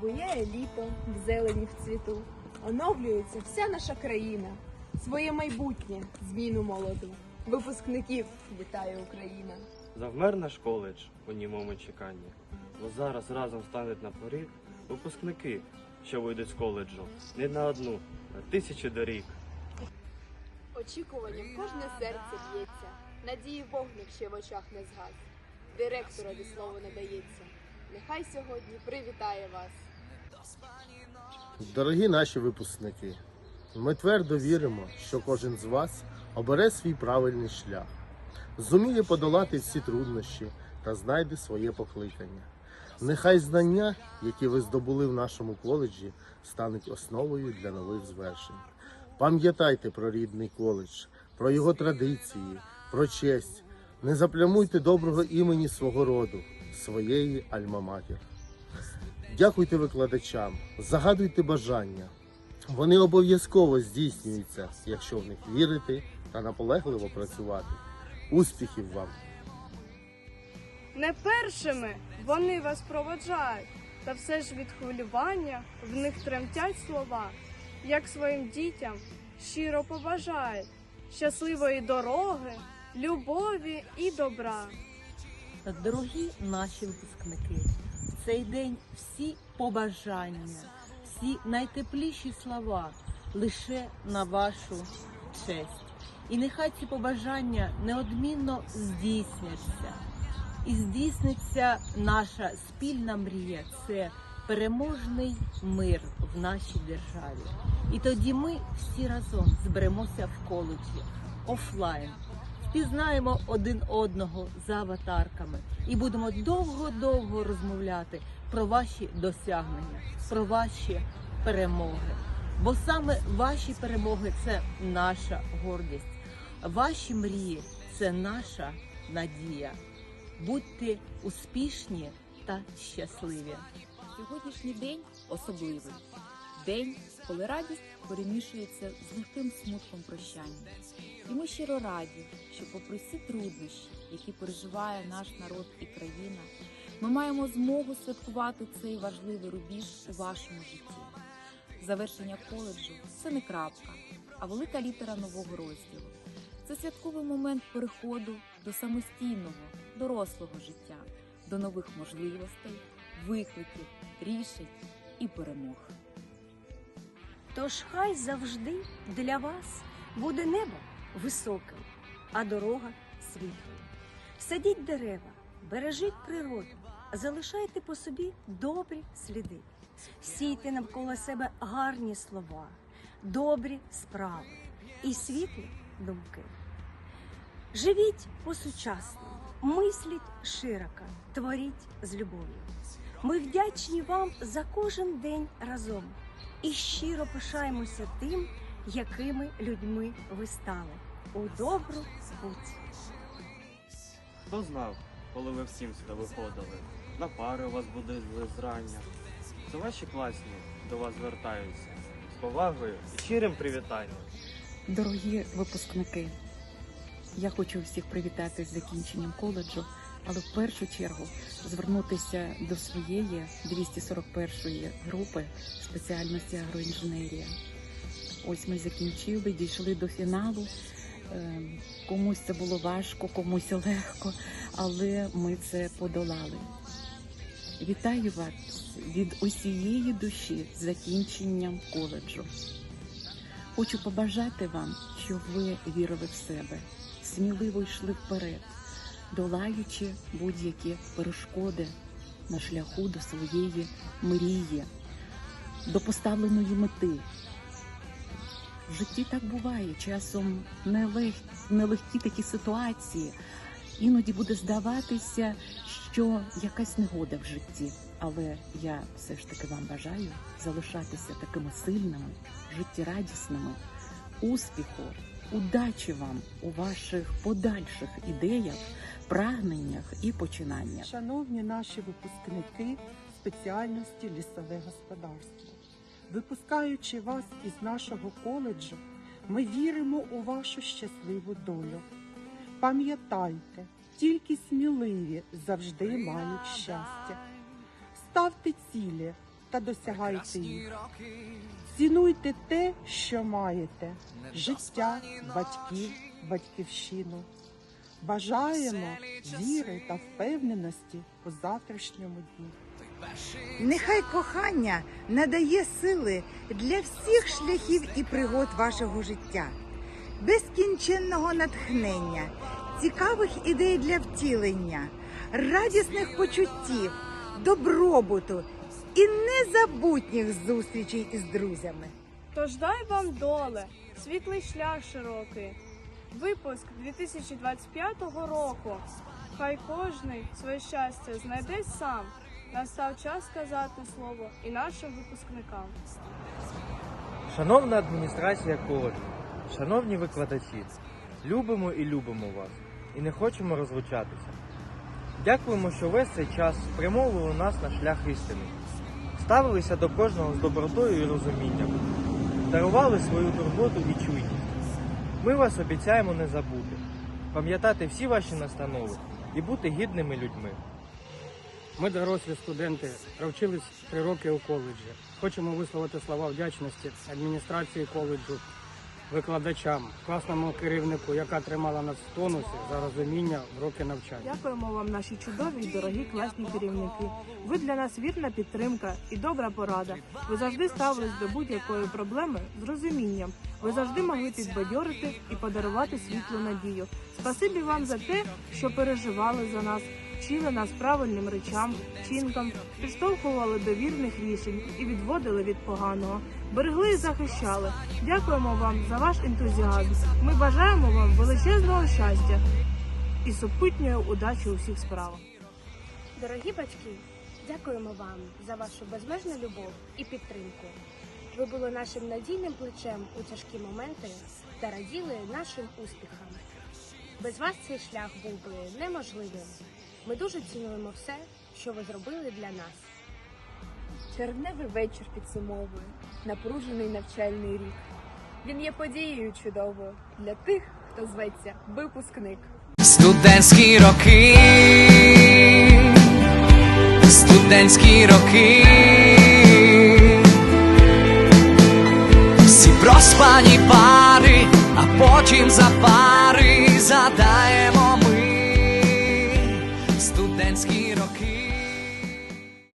Буяє літо в зелені в цвіту, оновлюється вся наша країна, своє майбутнє, зміну молоду. Випускників вітає Україна. Завмер наш коледж у німому чеканні, бо зараз разом стануть на поріг випускники, що вийдуть з коледжу не на одну, а тисячу доріг. Очікуванням кожне серце б'ється, надії вогник ще в очах не згас. Директорові слово надається. Нехай сьогодні привітає вас. Дорогі наші випускники, ми твердо віримо, що кожен з вас обере свій правильний шлях, зуміє подолати всі труднощі та знайде своє покликання. Нехай знання, які ви здобули в нашому коледжі, стануть основою для нових звершень. Пам'ятайте про рідний коледж, про його традиції, про честь. Не заплямуйте доброго імені свого роду, своєї альма-матір. Дякуйте викладачам, загадуйте бажання. Вони обов'язково здійснюються, якщо в них вірити та наполегливо працювати. Успіхів вам! Не першими вони вас проводжають, та все ж від хвилювання в них тремтять слова, як своїм дітям щиро побажають щасливої дороги, любові і добра. Дорогі наші випускники, в цей день всі побажання, всі найтепліші слова лише на вашу честь. І нехай ці побажання неодмінно здійсняться. І здійсниться наша спільна мрія це переможний мир в нашій державі. І тоді ми всі разом зберемося в коледжі офлайн впізнаємо один одного за аватарками і будемо довго-довго розмовляти про ваші досягнення, про ваші перемоги. Бо саме ваші перемоги це наша гордість, ваші мрії це наша надія. Будьте успішні та щасливі. Сьогоднішній день особливий день, коли радість перемішується з легким смутком прощання. І ми щиро раді, що, попри всі труднощі, які переживає наш народ і країна, ми маємо змогу святкувати цей важливий рубіж у вашому житті. Завершення коледжу це не крапка, а велика літера нового розділу. Це святковий момент переходу до самостійного, дорослого життя, до нових можливостей, викликів, рішень і перемог. Тож хай завжди для вас буде небо високим, а дорога світлою. Садіть дерева, бережіть природу, залишайте по собі добрі сліди, сійте навколо себе гарні слова, добрі справи і світлі думки. Живіть по-сучасному, мисліть широко, творіть з любов'ю. Ми вдячні вам за кожен день разом і щиро пишаємося тим, якими людьми ви стали. У добру путь. Хто знав, коли ви всім сюди виходили? На пари у вас будуть зрання. Це ваші класні до вас звертаються з повагою і щирим привітанням. Дорогі випускники, я хочу всіх привітати з закінченням коледжу, але в першу чергу звернутися до своєї 241-ї групи спеціальності агроінженерія. Ось ми закінчили, дійшли до фіналу. Е, Комусь це було важко, комусь легко, але ми це подолали. Вітаю вас від усієї душі з закінченням коледжу. Хочу побажати вам, щоб ви вірили в себе, сміливо йшли вперед, долаючи будь-які перешкоди на шляху до своєї мрії, до поставленої мети. В житті так буває, часом нелег... нелегкі такі ситуації. Іноді буде здаватися, що якась негода в житті. Але я все ж таки вам бажаю залишатися такими сильними, життєрадісними, успіху, удачі вам у ваших подальших ідеях, прагненнях і починаннях. Шановні наші випускники спеціальності лісове господарство, випускаючи вас із нашого коледжу, ми віримо у вашу щасливу долю. Пам'ятайте, тільки сміливі завжди мають щастя. Ставте цілі, та досягайте їх. Цінуйте те, що маєте: життя, батьків, батьківщину. Бажаємо віри та впевненості у завтрашньому дні. Нехай кохання надає сили для всіх шляхів і пригод вашого життя, безкінченного натхнення, цікавих ідей для втілення, радісних почуттів, добробуту і незабутніх зустрічей із друзями. Тож дай вам доле, світлий шлях широкий. Випуск 2025 року. Хай кожний своє щастя знайде сам. Настав час сказати слово і нашим випускникам. Шановна адміністрація коледжу, шановні викладачі, любимо і любимо вас і не хочемо розлучатися. Дякуємо, що весь цей час спрямовували нас на шлях істини, ставилися до кожного з добротою і розумінням, дарували свою турботу і чуйність. Ми вас обіцяємо не забути, пам'ятати всі ваші настанови і бути гідними людьми. Ми дорослі студенти, провчились три роки у коледжі. Хочемо висловити слова вдячності адміністрації коледжу, викладачам, класному керівнику, яка тримала нас в тонусі за розуміння в роки навчання. Дякуємо вам, наші чудові й дорогі класні керівники. Ви для нас вірна підтримка і добра порада. Ви завжди ставились до будь-якої проблеми з розумінням. Ви завжди могли підбадьорити і подарувати світлу надію. Спасибі вам за те, що переживали за нас, вчили нас правильним речам, чинкам, підштовхували до вірних рішень і відводили від поганого. Берегли і захищали. Дякуємо вам за ваш ентузіазм. Ми бажаємо вам величезного щастя і супутньої удачі у всіх справах. Дорогі батьки, дякуємо вам за вашу безмежну любов і підтримку. Ви були нашим надійним плечем у тяжкі моменти та раділи нашим успіхам. Без вас цей шлях був би неможливим. Ми дуже цінуємо все, що ви зробили для нас. Червневий вечір підсумовує напружений навчальний рік. Він є подією чудовою для тих, хто зветься випускник. Студентські роки, студентські роки, всі проспані пари, а потім за пари задаємо